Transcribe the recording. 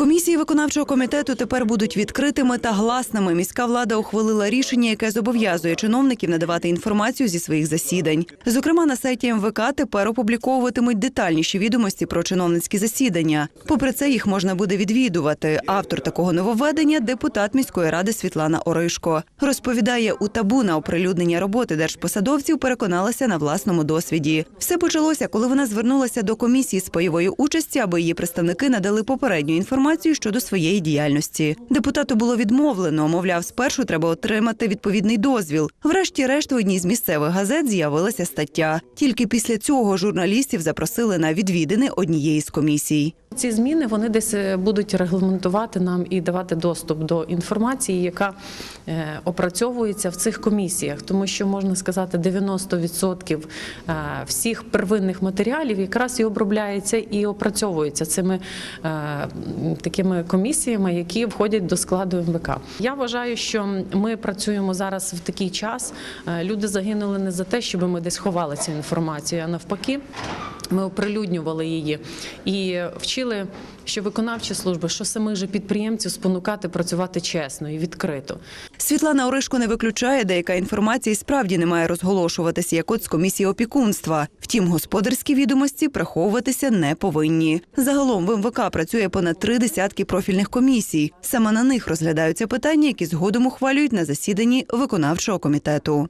Комісії виконавчого комітету тепер будуть відкритими та гласними. Міська влада ухвалила рішення, яке зобов'язує чиновників надавати інформацію зі своїх засідань. Зокрема, на сайті МВК тепер опубліковуватимуть детальніші відомості про чиновницькі засідання. Попри це, їх можна буде відвідувати. Автор такого нововведення – депутат міської ради Світлана Оришко. Розповідає, у табу на оприлюднення роботи держпосадовців переконалася на власному досвіді. Все почалося, коли вона звернулася до комісії з пайової участі, аби її представники надали попередню інформацію щодо своєї діяльності. Депутату було відмовлено. Мовляв, спершу треба отримати відповідний дозвіл. Врешті-решт, в одній з місцевих газет з'явилася стаття. Тільки після цього журналістів запросили на відвідини однієї з комісій. Ці зміни вони десь е, будуть регламентувати нам і давати доступ до інформації, яка е, опрацьовується в цих комісіях, тому що можна сказати, 90% е, всіх первинних матеріалів якраз і обробляється і опрацьовується цими такими комісіями, які входять до складу МВК. Я вважаю, що ми працюємо зараз в такий час. Люди загинули не за те, щоб ми десь ховали цю інформацію, а навпаки. Ми оприлюднювали її і вчили, що виконавчі служби, що самих же підприємців спонукати працювати чесно і відкрито. Світлана Оришко не виключає, деяка інформація справді не має розголошуватися, як от з комісії опікунства. Втім, господарські відомості приховуватися не повинні. Загалом в МВК працює понад три десятки профільних комісій. Саме на них розглядаються питання, які згодом ухвалюють на засіданні виконавчого комітету.